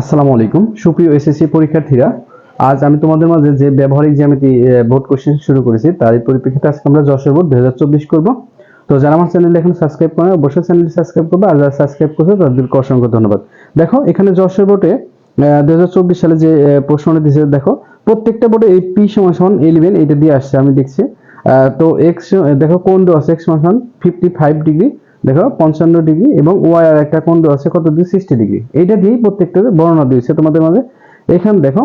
আসসালামু আলাইকুম। সুপ্রিয় এসএসসি পরীক্ষার্থীরা, আজ আমি তোমাদের মাঝে যে ব্যবহারিক জ্যামিতি বোর্ড কোশ্চেন শুরু করেছি, তার পরিপ্রেক্ষিতে আজকে আমরা যশোর বোর্ড দুই করব। তো যারা আমার চ্যানেল এখন সাবস্ক্রাইব করে অবশ্যই চ্যানেলটি সাবস্ক্রাইব করবে, আর যারা সাবস্ক্রাইব করবে তাদেরকে অসংখ্য ধন্যবাদ। দেখো, এখানে যশোর বোর্ডে দু হাজার চব্বিশ সালে যে প্রশ্নটা দিয়েছে, দেখো, প্রত্যেকটা বোর্ডে এই পি সমান সমান ইলেভেন এটা দিয়ে আসছে, আমি দেখছি। তো এক্স দেখো কোন দেওয়া আছে এক্স সমান সমান ফিফটি ফাইভ ডিগ্রি দেখো, পঞ্চান্ন ডিগ্রি এবং ওয়াই আর একটা কোণ দেওয়া আছে কত ডিগ্রি সিক্সটি ডিগ্রি। এইটা দিয়েই প্রত্যেকটা বর্ণনা দিয়েছে তোমাদের মাঝে। এখানে দেখো,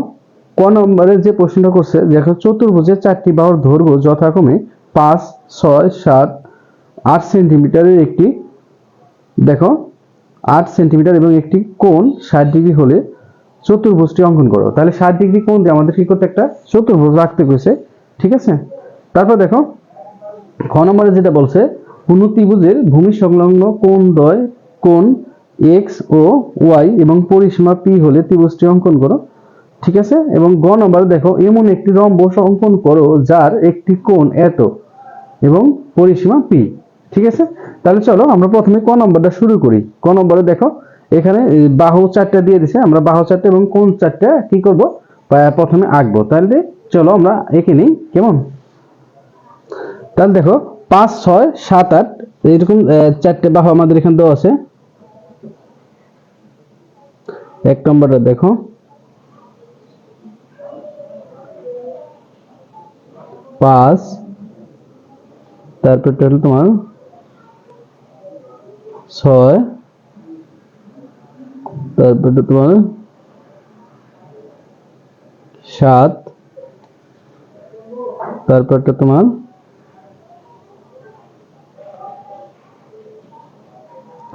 ক নম্বরের যে প্রশ্নটা করছে, দেখো, চতুর্ভুজের চারটি বাহুর দৈর্ঘ্য যথাক্রমে পাঁচ, ছয়, সাত, আট সেন্টিমিটারের একটি, দেখো, আট সেন্টিমিটার এবং একটি কোণ ষাট ডিগ্রি হলে চতুর্ভুজটি অঙ্কন করো। তাহলে ষাট ডিগ্রি কোণ দিয়ে আমাদের কি করতে একটা চতুর্ভুজ রাখতে কইছে ঠিক আছে? তারপর দেখো, খ নম্বরে যেটা বলছে কোন ত্রিভুজের ভূমি সংলগ্ন কোণ দ্বয় কোণ এক্স ও ওয়াই এবং পরিসীমা পি হলে ত্রিভুজটি অঙ্কন করো, ঠিক আছে? এবং গ নম্বরে দেখো, এমন একটি রম্বস অঙ্কন করো যার একটি কোণ এত এবং পরিসীমা পি ঠিক আছে? তাহলে চলো আমরা প্রথমে ক নম্বরটা শুরু করি। ক নম্বরে দেখো, এখানে বাহু চারটা দিয়ে দিছে, আমরা বাহু চারটা এবং কোন চারটা কি করব? প্রথমে আঁকবো। তাহলে চলো আমরা এঁকে নিই, কেমন? তাহলে দেখো পাঁচ ছয় সাত আট এরকম আহ, চারটে বাহু আমাদের এখানে দেওয়া আছে। এক নম্বরটা দেখো। পাঁচ তারপরটা হলো তোমার ছয় তারপরটা তোমার সাত তারপরটা তোমার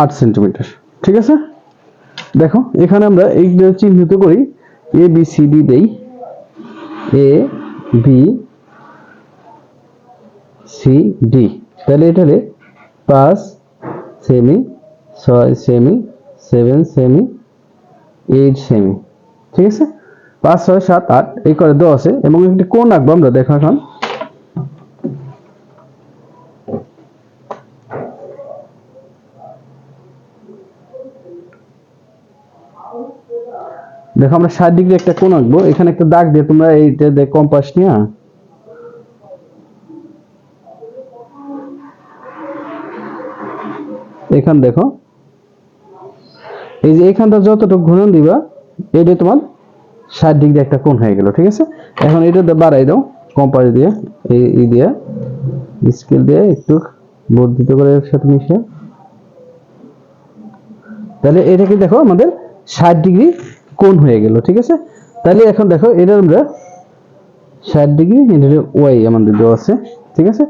আট সেন্টিমিটার ঠিক আছে? দেখো, এখানে আমরা এইগুলো চিহ্নিত করি এ বি সি ডি দেই। এ বি সি ডি তাহলে এটারে পাঁচ সেমি ছয় cm seven cm eight cm ঠিক আছে? পাঁচ, ছয়, সাত, আট, এই করে দেওয়া আছে। এবং একটি কোণ আঁকবো আমরা, দেখো এখন। দেখো, আমরা ষাট ডিগ্রি একটা কোণ আঁকবো। এখানে একটা দাগ দিয়ে তোমরা এইটা দেখ কম্পাস নিয়ে। এখান দেখো। এই যে এখানটা যতটুকু ঘুরন দিবা এটা তোমার ষাট ডিগ্রি একটা কোণ হয়ে গেল, ঠিক আছে? এখন এটা বাড়াই দাও কম্পাস দিয়ে, এই দিয়ে স্কেল দিয়ে একটু বর্ধিত করে এর সাথে মিশে তাহলে এটাকে দেখো, আমাদের ষাট ডিগ্রি কোণ হয়ে গেল, ঠিক আছে? তাহলে এখন দেখো, এটা আমরা ষাট ডিগ্রি, এটা ওয়াই আমাদের দেওয়া আছে, ঠিক আছে?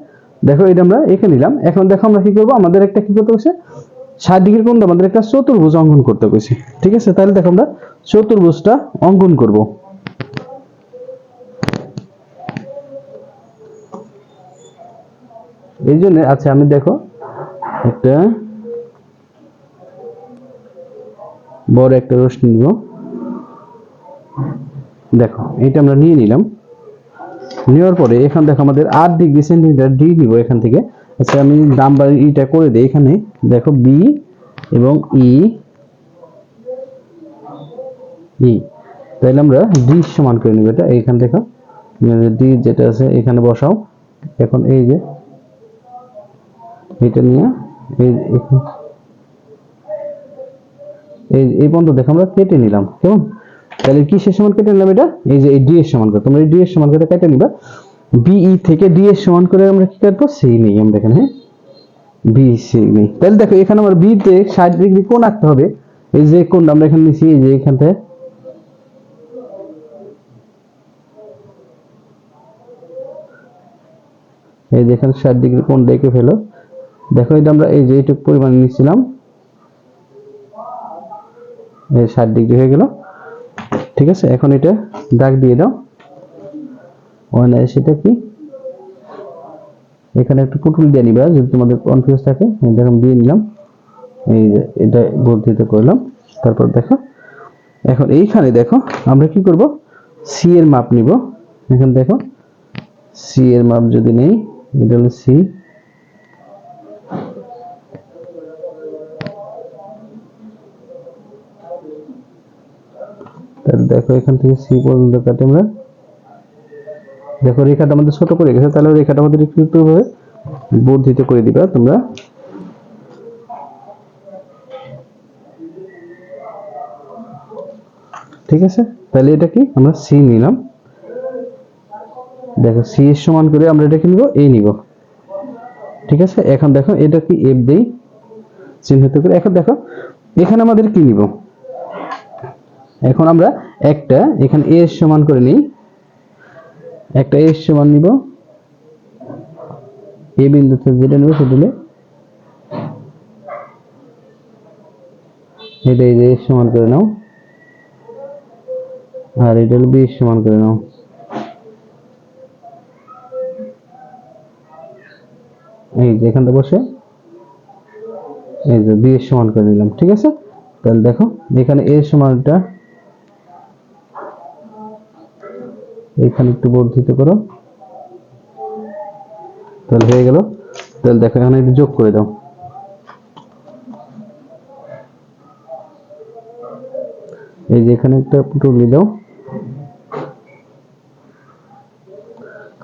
দেখো, এটা আমরা এঁকে নিলাম। এখন দেখো, আমরা কি করব? আমাদের একটা কি করতে হচ্ছে ষাট ডিগ্রি কোণ আমাদের একটা চতুর্ভুজ অঙ্কন করতে হয়েছে ঠিক আছে? তাহলে দেখো, আমরা চতুর্ভুজটা অঙ্কন করব। এই জন্য আচ্ছা আমি দেখো, একটা বড় একটা রশ্মি নিব। দেখো এটা আমরা নিয়ে নিলাম। নেওয়ার পরে এখান দেখো আমাদের আট ডিগ্রি সেন্টিমিটার ডি নিব এখান থেকে। আচ্ছা আমি নাম্বার ইটা করে দিই এখানে। দেখো, বি এবং ই। তাহলে আমরা ডি সমান করে নিব এটা। এইখান দেখো ডি যেটা আছে, এখানে বসাও। এখন এই যে এটা নিয়ে এই পর্যন্ত দেখো আমরা কেটে নিলাম। কেমন? তাহলে কিসের সমান কেটে নিলাম এটা? এই যে ডি এর সমান করে। তোমরা এই ডি এর সমান করে কেটে নিবা। বিই থেকে ডি এর সমান করে আমরা কি কাটবো? সি নেই আমরা এখানে হ্যাঁ? বি সি নেই তাহলে দেখো, এখানে আমার বি তে ষাট ডিগ্রি কোণ আঁকতে হবে। এই যে কোণ আমরা এখানে নিচ্ছি এই যে এখান থেকে। এই যে এখানে ষাট ডিগ্রি কোণ দেখে ফেলো। দেখো, এটা আমরা এই যে এইটুকু পরিমাণ নিচ্ছিলাম ষাট ডিগ্রি হয়ে গেল। ঠিক আছে? এখন এটা দাগ দিয়ে দাও। ওখানে সেটা কি? এখানে একটু পুটুল দিয়ে নিবা, যদি তোমাদের কনফিউজ থাকে। দেখো, দিয়ে নিলাম। এই যে, এটা বর্ধিত করলাম। তারপর দেখো। এখন এইখানে দেখো, আমরা কি করব? সি এর মাপ নিব। এখন দেখো সি এর মাপ যদি নেই, এটা হলো সি দেখো এখান থেকে সি পর্যন্ত কাটে আমরা। দেখো রেখাটা আমাদের ছোট করে গেছে, তাহলে রেখাটা আমাদের একটু ভাবে বর্ধিত করে দিবা তোমরা। ঠিক আছে? তাহলে এটা কি? আমরা সি নিলাম। দেখো সি এর সমান করে আমরা এটাকে নিব এ নিব। ঠিক আছে? এখন দেখো এটা কি এফ দেই? চিহ্নিত করে। এখন দেখো, এখানে আমাদের কি নিব? এখন আমরা একটা, এখানে এ সমান করে নিই। একটা এর সমান নিব। এ বিন্দুতে যেটা নেব সেটা এটা এই যে সমান করে নাও। আর এটা হলো বি এর সমান করে নাও। এই যে এখানটা বসে, এই যে বি এর সমান করে নিলাম, ঠিক আছে? তাহলে দেখো, এখানে এর সমানটা এখানে একটু বর্ধিত করো। তাহলে হয়ে গেল। তাহলে দেখো, এখানে একটু যোগ করে দাও। এই যে এখানে একটা টুকলি দাও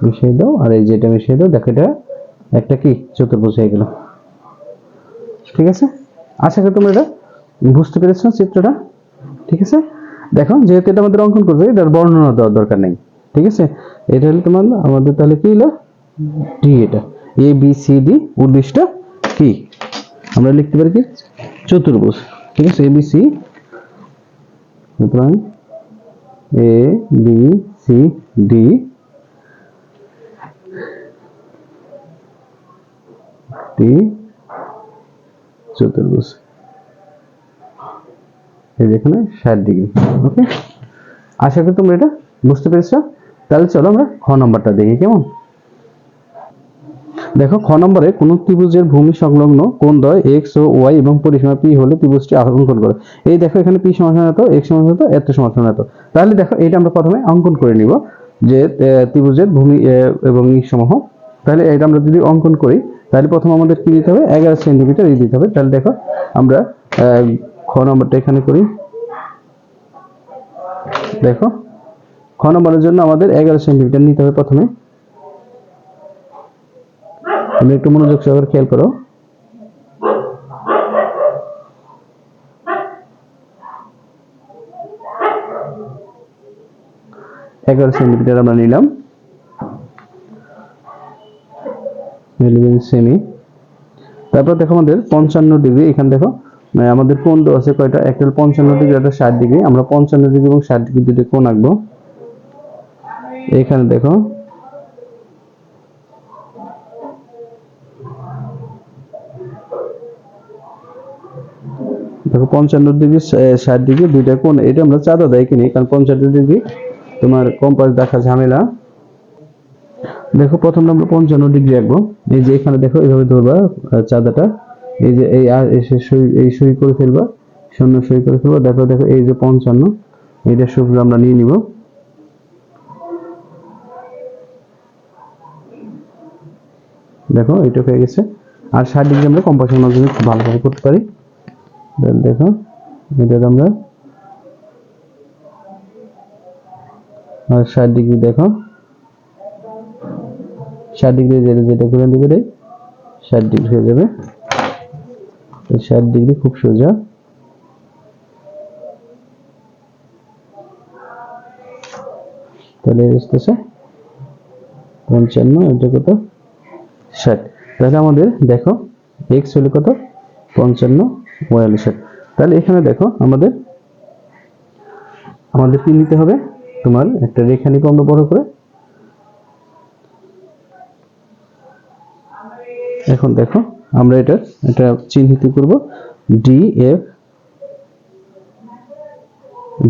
মিশিয়ে দাও, আর এই যেটা মিশিয়ে দাও। দেখো এটা একটা কি? চতুর্ভুজ হয়ে গেল। ঠিক আছে? আশা করি তোমরা এটা বুঝতে পেরেছ চিত্রটা। ঠিক আছে? দেখো, যেহেতু এটা আমাদের অঙ্কন করছে, এটার বর্ণনা দেওয়ার দরকার নেই। ঠিক আছে? এটা হলো তোমার আমাদের তাহলে কি হলো? ডি এটা। এ বি সি ডি উদ্দিষ্ট কি? আমরা লিখতে পারি কি? চতুর্ভুজ। ঠিক আছে? এ বি সি সুতরাং A B C D D চতুর্ভুজ। এই যে এখানে ষাট ডিগ্রি। ওকে আশা করি তোমরা এটা বুঝতে পেরেছ। তাহলে চলো আমরা খ নম্বরটা দেখি কেমন? দেখো, খ নম্বরে কোন ত্রিভুজের ভূমি সংলগ্ন কোণ দ্বয় এক্স ও ওয়াই এবং পরিসীমা পি হলে ত্রিভুজটি অঙ্কন করো এই দেখো, এখানে পি সমান এত এক্স সমান এত এত সমান এত। তাহলে দেখো এটা আমরা প্রথমে অঙ্কন করে নিব যে ত্রিভুজের ভূমি এবং সমূহ। তাহলে এটা আমরা যদি অঙ্কন করি, তাহলে প্রথম আমাদের কি দিতে হবে? এগারো সেন্টিমিটার এই দিতে হবে। তাহলে দেখো, আমরা খ নম্বরটা এখানে করি। দেখো খ নম্বরের জন্য আমাদের এগারো সেন্টিমিটার নিতে হবে প্রথমে। তুমি একটু মনোযোগ সহকারে খেয়াল করো। এগারো সেন্টিমিটার আমরা নিলাম। সেমি। তারপর দেখো আমাদের পঞ্চান্ন ডিগ্রি, এখানে দেখো মানে আমাদের কোণ দেওয়া আছে কয়টা? একটা পঞ্চান্ন ডিগ্রি একটা ষাট ডিগ্রি। আমরা পঞ্চান্ন ডিগ্রি এবং ষাট ডিগ্রি দুটো কোণ আঁকবো। এখানে দেখো। দেখো পঞ্চান্ন ডিগ্রি ষাট ডিগ্রি, দুইটা কোণ, এটা আমরা চাঁদা দেয় কিনি, কারণ পঞ্চান্ন ডিগ্রি তোমার কম্পাস দেখা ঝামেলা। দেখো প্রথম আমরা পঞ্চান্ন ডিগ্রি আঁকবো। এই যে এখানে দেখো, এইভাবে ধরবা চাঁদাটা। এই যে এই এই সই করে ফেলবা, শূন্য সই করে ফেলবা। দেখো দেখো, এই যে পঞ্চান্ন, এইটা শুক্র আমরা নিয়ে নিব। দেখো, এটা হয়ে গেছে। আর ষাট ডিগ্রি আমরা কম্পাসের মাধ্যমে খুব ভালোভাবে করতে পারি। দেখো এটা আমরা আর ষাট ডিগ্রি দেখো। ষাট ডিগ্রি যেটা যেটা করে দিবে ষাট ডিগ্রি হয়ে যাবে। ষাট ডিগ্রি খুব সোজা। তাহলে আসতেছে পঞ্চান্ন, এটা কত? ষাট। তাহলে আমাদের দেখো এক্স হলো কত? পঞ্চান্ন হলো ষাট। তাহলে এখানে দেখো, আমাদের আমাদের কি নিতে হবে। তোমার একটা রেখা নিব আমরা বড় করে। এখন দেখো, আমরা এটা এটা চিহ্নিত করব। ডি এফ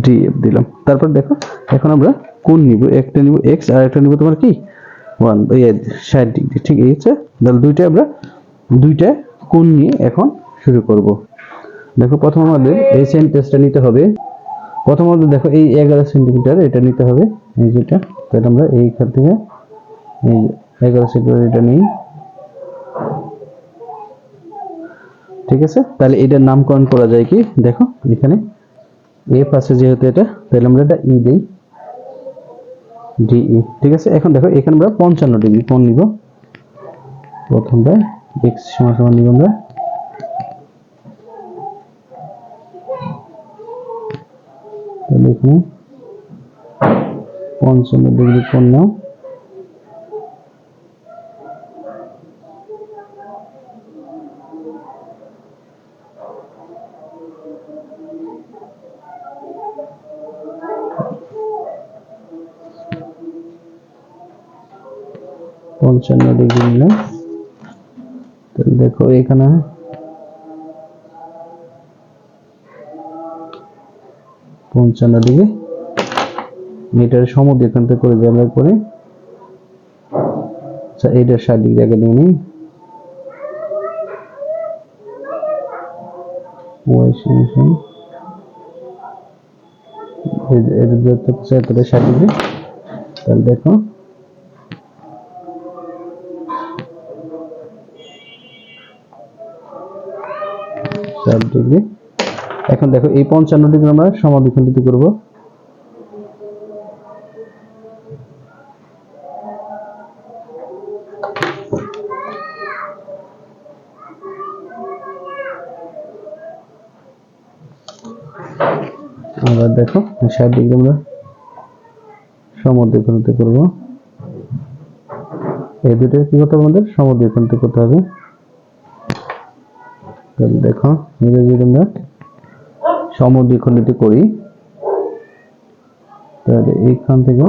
ডি এফ দিলাম। তারপর দেখো, এখন আমরা কোন নিব? একটা নিব এক্স আর একটা নিব তোমার কি? ওয়ান ষাট ডিগ্রি, ঠিক হচ্ছে? তাহলে দুইটা আমরা, দুইটা কোন নিয়ে এখন শুরু করব। দেখো, প্রথম আমাদের এই সেন্টেন্সটা নিতে হবে। প্রথম আমাদের দেখো, এই এগারো সেন্টিমিটার এটা নিতে হবে। এই যেটা, তাহলে আমরা এইখান থেকে, এই এগারো সেন্টিমিটার এটা নিই। ঠিক আছে? তাহলে এটার নামকরণ করা যায় কি? দেখো, এখানে, এ পাশে যেহেতু এটা, তাহলে আমরা এটা ই দেই। ডিই, ঠিক আছে? এখন দেখো, এখানে আমরা পঞ্চান্ন ডিগ্রি কোণ নিব। প্রথমটা এক্স সমান সমান নিব আমরা। তাহলে পঞ্চান্ন ডিগ্রি কোণ নাও। পঞ্চান্ন ডিগ্রি নিলাম। তাহলে দেখো এখানে পঞ্চান্ন ডিগ্রি মিটার সমুদ্র এখান থেকে করে দিয়ে আমরা করে আচ্ছা এইটার ষাট ডিগ্রি আগে নিয়ে নিই এটা ষাট ডিগ্রি তাহলে দেখো ষাট ডিগ্রি এখন দেখো এই পঞ্চান্ন ডিগ্রি আমরা সমাধিখণ্ডিত করব। আবার দেখো, ষাট ডিগ্রি আমরা সমদ্বিখণ্ডিত করব। এই দুটো কি করতে হবে আমাদের? সমদ্বিখণ্ডিত করতে হবে। দেখো এটা যদি আমরা সমদ্বিখণ্ডিত করি, তাহলে এইখান থেকে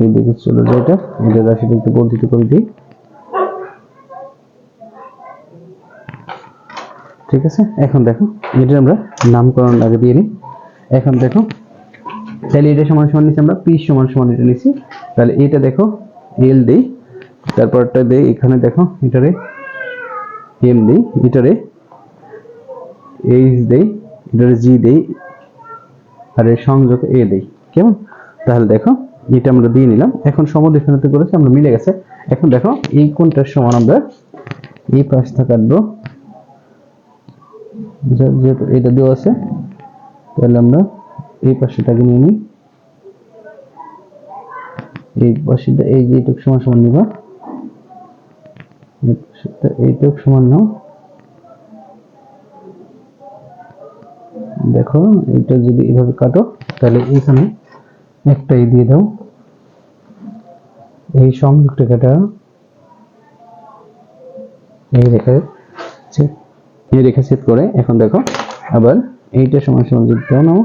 এই দিকে চলে যায় এটা এটা রাশিটা একটু বর্ধিত করে দিই। ঠিক আছে? এখন দেখো এটা আমরা নামকরণ আগে দিয়ে নিই। এখন দেখো, তাহলে এটা সমান সমান নিচ্ছি আমরা পি সমান সমান এটা নিচ্ছি। তাহলে এটা দেখো এল দেই, তারপরটা দেই, এখানে দেখো, এটারে এম দেই, এটারে এইচ দেই, এটারে জি দেই, আর সংযোগ এ দেই, কেমন? তাহলে দেখো, এটা আমরা দিয়ে নিলাম। এখন সমদ্বিখণ্ডিত করেছি, আমরা মিলে গেছে। এখন দেখো, এই কোণটার সমান আমরা এই পাশটা কাটবো। যেহেতু এটা দেওয়া আছে, তাহলে আমরা এই পাশেটাকে নিয়ে নিই। এই পাশেটা এই যে এইটুক সমান সমান নিবা। এই এইটুক দেখো এটা যদি এভাবে কাটো, তাহলে এখানে একটাই দিয়ে দাও। এই এই রেখা এই রেখা ছেদ করে, এখন দেখো, আবার এইটা সমান সমান যদি দাও নাও।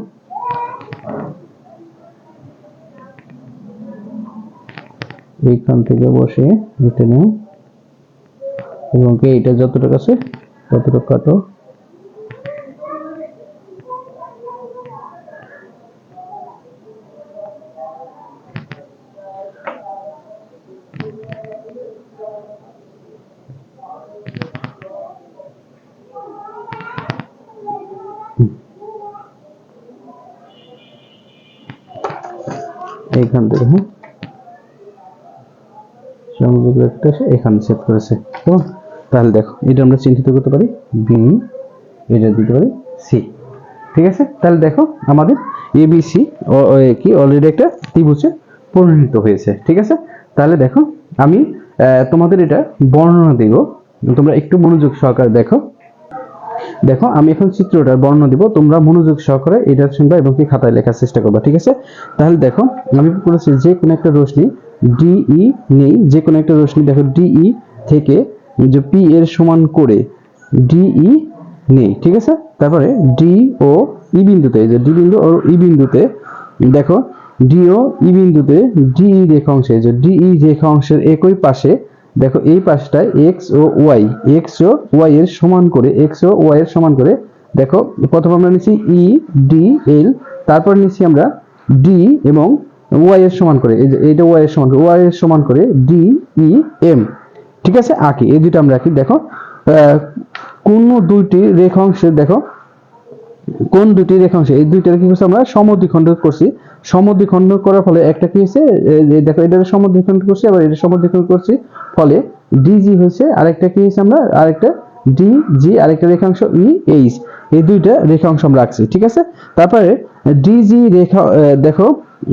এইখান থেকে বসে এটা এবং কি এটা যতটুকু আছে, ততটুকু কাটো। এইখান থেকে হ্যাঁ? সংযোগ এসে এখানে সেট করেছে, তো তাহলে দেখো, এটা আমরা চিহ্নিত করতে পারি বি এটা দিতে পারি সি ঠিক আছে? তাহলে দেখো, আমাদের এবিসি কি অলরেডি একটা ত্রিভুজে পরিণত হয়েছে। ঠিক আছে? তাহলে দেখো, আমি তোমাদের এটা বর্ণনা দেব। তোমরা একটু মনোযোগ সহকারে দেখো। দেখো, আমি এখন চিত্রটার বর্ণনা দিব। তোমরা মনোযোগ সহকারে এটা শুনবা এবং কি খাতায় লেখার চেষ্টা করবা। ঠিক আছে? তাহলে দেখো, আমি বলেছি যে কোনো একটা রশ্মি ডিই নেই। যে কোনো একটা রশ্মি, দেখো ডিই থেকে যে পি এর সমান করে ডিই নেই, ঠিক আছে? তারপরে ডি ও ই বিন্দুতে, এই যে ডি বিন্দু ও ই বিন্দুতে, দেখো ডি ও ই বিন্দুতে ডিই রেখা অংশে যে ডিই রেখা অংশের একই পাশে, দেখো, এই পাশটায় এক্স ও ওয়াই এক্স ও ওয়াই এর সমান করে এক্স ও ওয়াই এর সমান করে, দেখো, প্রথম আমরা নিচ্ছি ই ডি এল তারপর নিচ্ছি আমরা ডি এবং ওয়াই এর সমান করে এইটা ওয়াই এর সমান ওয়াই এর সমান করে ডি ই এম ঠিক আছে? আঁকি। এই দুটো আমরা আঁকি। দেখো কোন দুইটি রেখাংশে, দেখো, কোন দুটি রেখাংশ, এই দুইটার কি করছি আমরা? সমদ্বিখণ্ড করছি। সমদ্বিখণ্ড করার ফলে একটা কি হয়েছে? দেখো এটা সমদ্বিখণ্ড করছি, আবার এটা সমদ্বিখণ্ড করছি। ফলে ডিজি হয়েছে, আরেকটা কি হয়েছে আমরা? আরেকটা ডি জি আরেকটা রেখাংশ ই এইচ এই দুইটা রেখাংশ আমরা রাখছি ঠিক আছে? তারপরে ডিজি রেখা দেখো,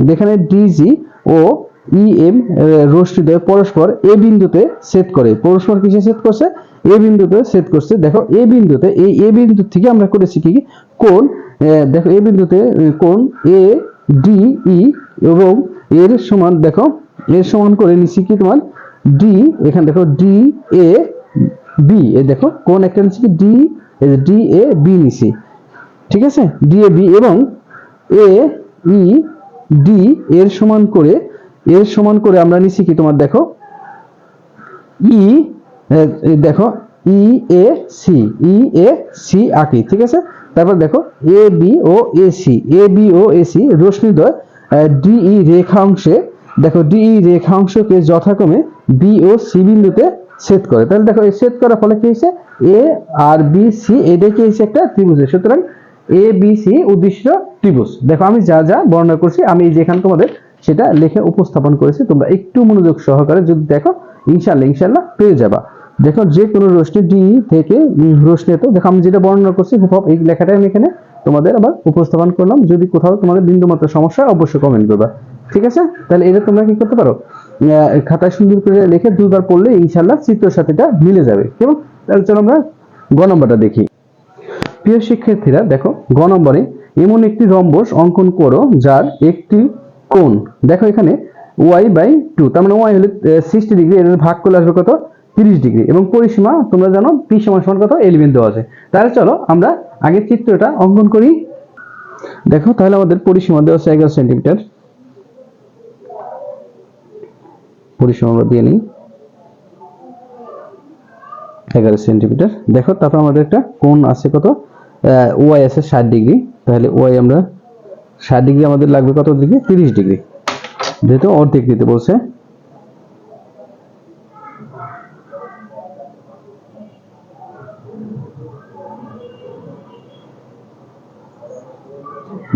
যেখানে ডিজি ও ই এম রশ্মিদ্বয় পরস্পর এ বিন্দুতে ছেদ করে। পরস্পর কিসে ছেদ করছে? এ বিন্দুতে ছেদ করছে। দেখো, এ বিন্দুতে, এই এ বিন্দু থেকে আমরা করেছি কি কোন দেখো, এ বিন্দুতে কোন এ, ডি, ই এবং এর সমান, দেখো, এর সমান করে নিচ্ছি কি তোমার? ডি, এখানে দেখো, ডি, এ, বি এ দেখো কোন একটা নিচ্ছি কি? ডি ডি, এ, বি নিছি। ঠিক আছে? ডি, এ, বি এবং এ, ই, ডি, এর সমান করে এর সমান করে আমরা নিচ্ছি কি তোমার দেখো? ই দেখো, ই, এ, সি, ই, এ, সি, আঁকি, ঠিক আছে? তারপর দেখো, এ, বি, ও, এ, সি, এ, বি, ও, এ, সি রশ্মিদ্বয় ডিই রেখাংশে, দেখো ডিই রেখাংশকে যথাক্রমে বি ও সি বিন্দুতে ছেদ করে। তাহলে দেখো, এই ছেদ করার ফলে কি হয়েছে? এ আর বি, সি এটা কি হয়েছে একটা ত্রিভুজ সুতরাং এ, বি, সি উদ্দেশ্য ত্রিভুজ। দেখো, আমি যা যা বর্ণনা করছি, আমি যেখানে তোমাদের সেটা লিখে উপস্থাপন করেছি। তোমরা একটু মনোযোগ সহকারে যদি দেখো ইনশাল্লাহ ইনশাল্লাহ পেয়ে যাবা। দেখো, যে কোনো রশ্মি ডি থেকে রশ্মি তো, দেখো, আমি যেটা বর্ণনা করছি হুবহু এই লেখাটাই আমি এখানে তোমাদের আবার উপস্থাপন করলাম। যদি কোথাও তোমাদের বিন্দুমাত্র সমস্যা অবশ্যই কমেন্ট করবা। ঠিক আছে? তাহলে এটা তোমরা কি করতে পারো? খাতায় সুন্দর করে লিখে দুইবার পড়লে ইনশাল্লাহ চিত্রের সাথে এটা মিলে যাবে। কেমন? তাহলে চলো আমরা গ নম্বরটা দেখি। প্রিয় শিক্ষার্থীরা, দেখো, গ নম্বরে এমন একটি রম্বস অঙ্কন করো, যার একটি কোণ? দেখো এখানে ওয়াই বাই টু তার মানে ওয়াই হলে সিক্সটি ডিগ্রি এর ভাগ করলে আসবে কত? তিরিশ ডিগ্রি এবং পরিসীমা তোমরা জানো পি সমান সমান কত? এলিমেন্ট দেওয়া আছে। তাহলে চলো আমরা আগে চিত্রটা অঙ্কন করি। দেখো, তাহলে আমাদের পরিসীমা দেওয়া আছে এগারো সেন্টিমিটার পরিসীমা দিয়ে নিই। এগারো সেন্টিমিটার দেখো, তারপর আমাদের একটা কোণ আছে কত? ওয়াই আছে ষাট ডিগ্রি তাহলে ওয়াই আমরা ষাট ডিগ্রি আমাদের লাগবে কত ডিগ্রি? তিরিশ ডিগ্রি। যেহেতু অর্ধেক দিতে বলছে।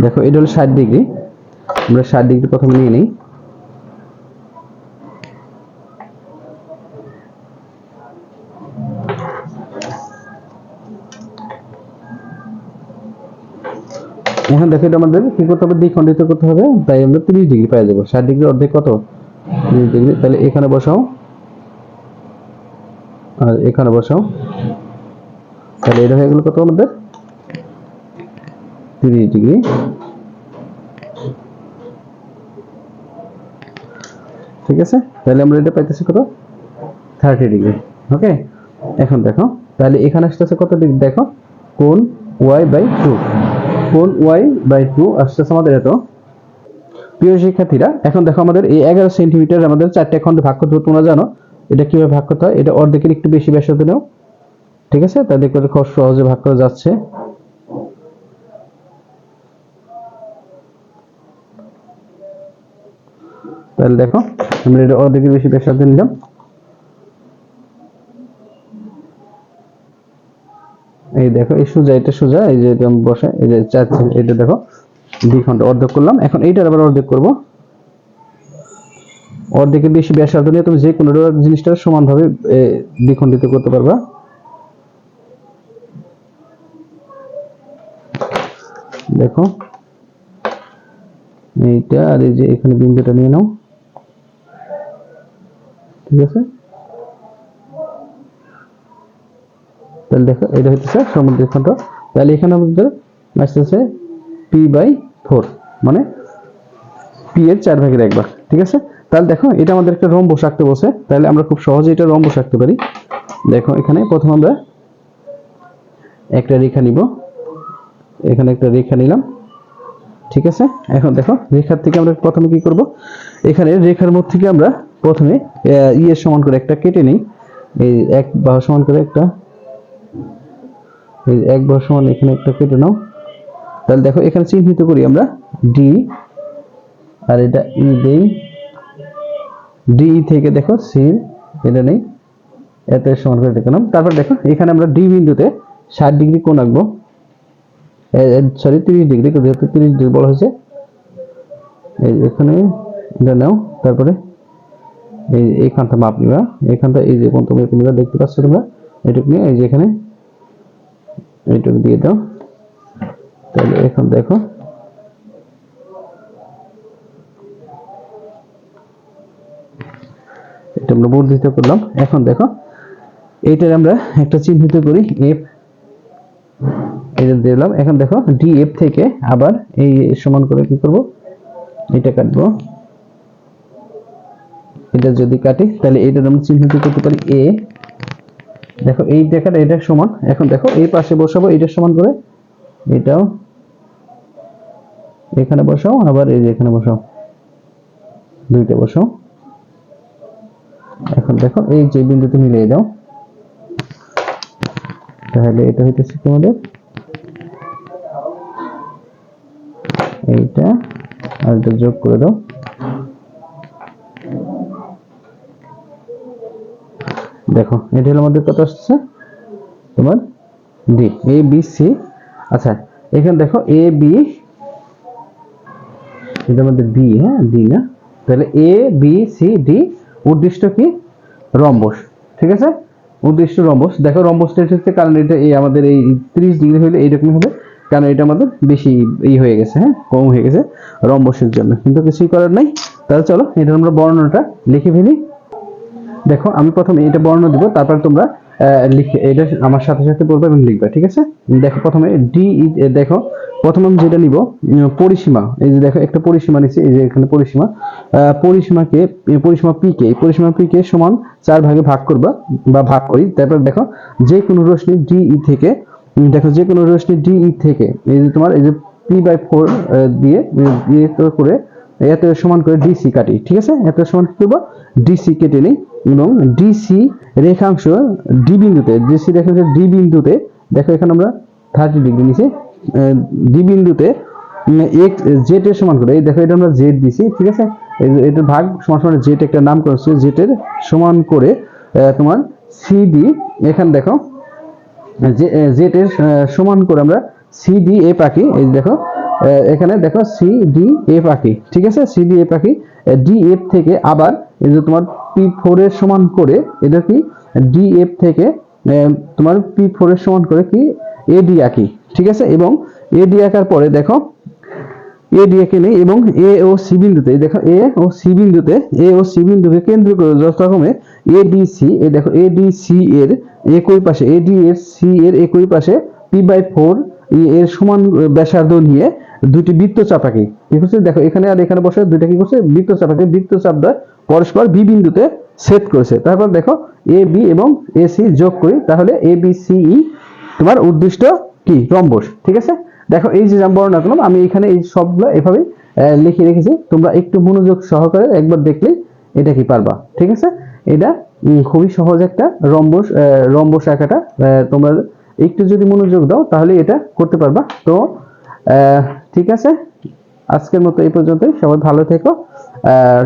দেখো, এটা হলো ষাট ডিগ্রি। আমরা ষাট ডিগ্রি প্রথমে নিয়ে নিই। এখন দেখো এটা আমাদের কি করতে হবে? দ্বিখণ্ডিত করতে হবে। তাই আমরা তিরিশ ডিগ্রি পেয়ে যাব। ষাট ডিগ্রি অর্ধেক কত? তিরিশ ডিগ্রি। তাহলে এখানে বসাও। আর এখানে বসাও। তাহলে এটা হয়ে গেল কত আমাদের? তিরিশ ডিগ্রি। ঠিক আছে? তাহলে আমরা এটা পাইতেছি কত? Thirty degree. ওকে? এখন দেখো। তাহলে এখানে আসতেছে কত ডিগ্রি? দেখো। কোন ওয়াই বাই টু। কোন ওয়াই বাই টু আসতেছে আমাদের এত। প্রিয় শিক্ষার্থীরা, এখন দেখো আমাদের এই এগারো সেন্টিমিটার আমাদের চারটে খণ্ডে ভাগ করতে তোমরা জানো এটা কীভাবে ভাগ করতে হয়। এটা অর্ধেকের একটু বেশি ব্যাসার্ধ নাও। ঠিক আছে? তাদের করে খুব সহজে ভাগ করা যাচ্ছে। তাহলে দেখো, আমরা এটা অর্ধেকের বেশি ব্যাসার্ধ নিলাম। এই দেখো, এই সোজা, এটা সোজা, এই যে এটা আমি বসে, এই যে চার এটা দেখো দ্বিখণ্ড অর্ধেক করলাম। এখন এইটার আবার অর্ধেক করব। অর্ধেকের বেশি ব্যাসার্ধ নিয়ে তুমি যে কোনো জিনিসটা সমানভাবে দ্বিখণ্ডিত করতে পারবা। দেখো, এইটা, আর এই যে এখানে বিন্দুটা নিয়ে নাও। ঠিক আছে? তাহলে দেখো, এটা হচ্ছে সমুদ্র খণ্ড। তাহলে এখানে আমাদের আসতেছে পি বাই ফোর মানে পি এর চার ভাগের ঠিক আছে? তাহলে দেখো, এটা আমাদের একটা বসে। তাহলে আমরা খুব সহজে এটা পারি দেখো, এখানে প্রথম আমরা একটা রেখা নিব। এখানে একটা রেখা নিলাম। ঠিক আছে? এখন দেখো, রেখার থেকে আমরা প্রথমে কি করব? এখানে রেখার মধ্যে থেকে আমরা প্রথমে ইয়ের সমান করে একটা কেটে নিই। এই এক বাহু সমান করে একটা এক বাহু সমান এখানে একটা কেটে নাও। তাহলে দেখো এখানে চিহ্নিত করি আমরা ডি আর এটা ই দেই। ডি থেকে দেখো সি এটা নেই। এত সমান করে দেখলাম তারপর দেখো এখানে আমরা ডি বিন্দুতে ষাট ডিগ্রি কোণ আঁকবো। সরি তিরিশ ডিগ্রি যেহেতু তিরিশ ডিগ্রি বলা হয়েছে, এই এখানে এটা নাও। তারপরে এই এইখানটা মাপ নিবা। এইখানটা এই যে কোন তুমি নিবা, দেখতে পাচ্ছ তোমরা? এটুকু নিয়ে এই যে এখানে এইটুকু দিয়ে দাও। তাহলে এখন দেখো। এটা আমরা বর্ধিত করলাম। এখন দেখো, এইটার আমরা একটা চিহ্নিত করি এফ এটা দিলাম। এখন দেখো ডি এফ থেকে আবার এই সমান করে কি করব? এটা কাটবো। এটা যদি কাটি, তাহলে এটা আমরা চিহ্নিত করতে পারি এ দেখো, এই জায়গাটা এটা সমান। এখন দেখো, এই পাশে বসাবো এটা সমান করে। এটাও। এখানে বসাও, আবার এই যে এখানে বসাও। দুইটা বসাও। এখন দেখো, এই যে বিন্দুতে মিলিয়ে দাও। তাহলে এটা হইতেছে তোমাদের এইটা আর এটা যোগ করে দাও। দেখো, এটা হলো আমাদের কত আসছে? তোমার ডি এ বি সি আচ্ছা এখানে দেখো এ বি এটা আমাদের বি হ্যাঁ ডি না? তাহলে এ বি সি ডি উদ্দিষ্ট কি? রম্বস, ঠিক আছে? উদ্দিষ্ট রম্বস। দেখো, রম্বসটা হচ্ছে কারণ এটা এই আমাদের এই 30 ডিগ্রি হলে এইরকমই হবে, কারণ এটা আমাদের বেশি ই হয়ে গেছে হ্যাঁ কম হয়ে গেছে রম্বসের জন্য। কিন্তু কিছুই করার নাই। তাহলে চলো এটা আমরা বর্ণনাটা লিখে ফেলি। দেখো, আমি প্রথমে এটা বর্ণনা দিব, তারপর তোমরা লিখে এটা আমার সাথে সাথে বলবে এবং লিখবে, ঠিক আছে? দেখো প্রথমে ডি দেখো, প্রথম আমি যেটা নিব পরিসীমা, এই যে দেখো, একটা পরিসীমা নিচ্ছি এই যে এখানে পরিসীমা পরিসীমাকে পরিসীমা পি কে পরিসীমা পি কে সমান চার ভাগে ভাগ করবা, বা ভাগ করি, তারপর দেখো যে কোনো রশ্মি ডি ই থেকে দেখো যে কোনো রশ্মি ডি ই থেকে, এই যে তোমার, এই যে পি বাই ফোর দিয়ে করে এত সমান করে ডিসি কাটি, ঠিক আছে? এত সমান কি করব ডিসি কেটে নিই এবং ডিসি রেখাংশ ডি বিন্দুতে ডিসি রেখাংশ ডি বিন্দুতে, দেখো এখানে আমরা থার্টি ডিগ্রি নিছি ডি বিন্দুতে এক্স জেড এর সমান করে, এই দেখো এটা আমরা জেড দিছি, ঠিক আছে? এটার ভাগ সমান সমান জেড একটা নাম করেছে জেড এর সমান করে তোমার সিডি এখানে দেখো জেড এর সমান করে আমরা সিডি এ আঁকি এই দেখো এখানে দেখো সিডি এ পাখি, ঠিক আছে? সি ডি এ পাখি। ডি এফ থেকে আবার এই যে তোমার পি ফোর এর সমান করে, এটা কি? ডি এফ থেকে তোমার পি ফোর এর সমান করে কি? এডি আঁকি, ঠিক আছে? এবং এ ডি আঁকার পরে দেখো এ ডি দিয়ে নেই এবং এ ও সি বিন্দুতে দেখো এ ও সি বিন্দুতে এ ও সি বিন্দুকে কেন্দ্র করে যথাক্রমে এ ডি সি এই দেখো এ ডি সি এর একই পাশে এ ডি এর সি এর একই পাশে পি বাই ফোর এর সমান ব্যাসার্ধ নিয়ে দুটি বৃত্ত চাপাকে কি করছে? দেখো এখানে আর এখানে বসে দুইটা কি করছে? বৃত্ত চাপাকে বৃত্ত চাপ দ্বয় পরস্পর বি বিন্দুতে সেট করেছে। তারপর দেখো এ বি এবং এ সি যোগ করি তাহলে এ বি সি ই তোমার উদ্দিষ্ট কি? রম্বস। ঠিক আছে? দেখো এই যে বর্ণনা করলাম আমি এখানে এই সবগুলো এভাবে আহ, লিখে রেখেছি। তোমরা একটু মনোযোগ সহকারে একবার দেখলে এটা কি পারবা। ঠিক আছে? এটা খুবই সহজ একটা রম্বস রম্বস আঁকাটা তোমরা একটু যদি মনোযোগ দাও, তাহলে এটা করতে পারবা। তো ঠিক আছে? আজকের মতো এই পর্যন্তই। সবাই ভালো থেকো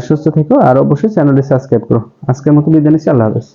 সুস্থ থেকো, আর অবশ্যই চ্যানেলটি সাবস্ক্রাইব করো। আজকের মতো বিদায় নিচ্ছি। আল্লাহ হাফেজ।